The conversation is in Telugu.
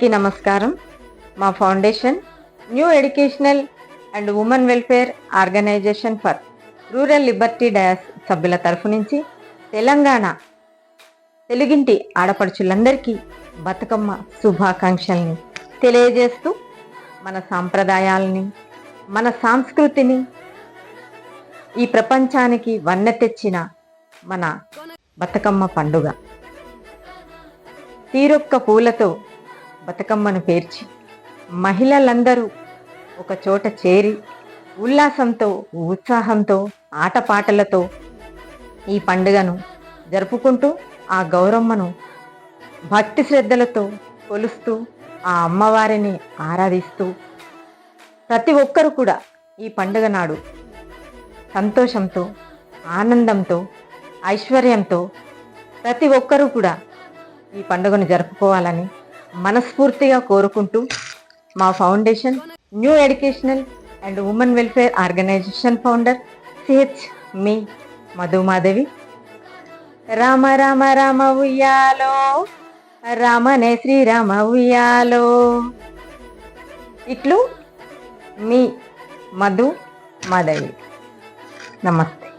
అందరికీ నమస్కారం. మా foundation new educational and women welfare organisation for rural liberty dais సభ్యుల తరఫు నుంచి తెలంగాణ తెలుగింటి ఆడపడుచులందరికీ బతుకమ్మ శుభాకాంక్షల్ని తెలియజేస్తూ మన సాంప్రదాయాలని మన సంస్కృతిని ఈ ప్రపంచానికి వన్నె తెచ్చిన మన బతుకమ్మ పండుగ. తీరొక్క పూలతో బతుకమ్మను పేర్చి మహిళలందరూ ఒక చోట చేరి ఉల్లాసంతో ఉత్సాహంతో ఆటపాటలతో ఈ పండుగను జరుపుకుంటూ ఆ గౌరమ్మను భక్తి శ్రద్ధలతో కొలుస్తూ ఆ అమ్మవారిని ఆరాధిస్తూ ప్రతి ఒక్కరు కూడా ఈ పండుగ నాడు సంతోషంతో ఆనందంతో ఐశ్వర్యంతో ప్రతి ఒక్కరూ కూడా ఈ పండుగను జరుపుకోవాలని మనస్ఫూర్తిగా కోరుకుంటూ మా foundation new educational and women welfare organisation founder CH మీ మధుమాధవి రామ రామ రామ ఉయ్యాలో రామనే శ్రీరామ ఉయ్యాలో. ఇట్లు మీ మధు మాధవి నమస్తే.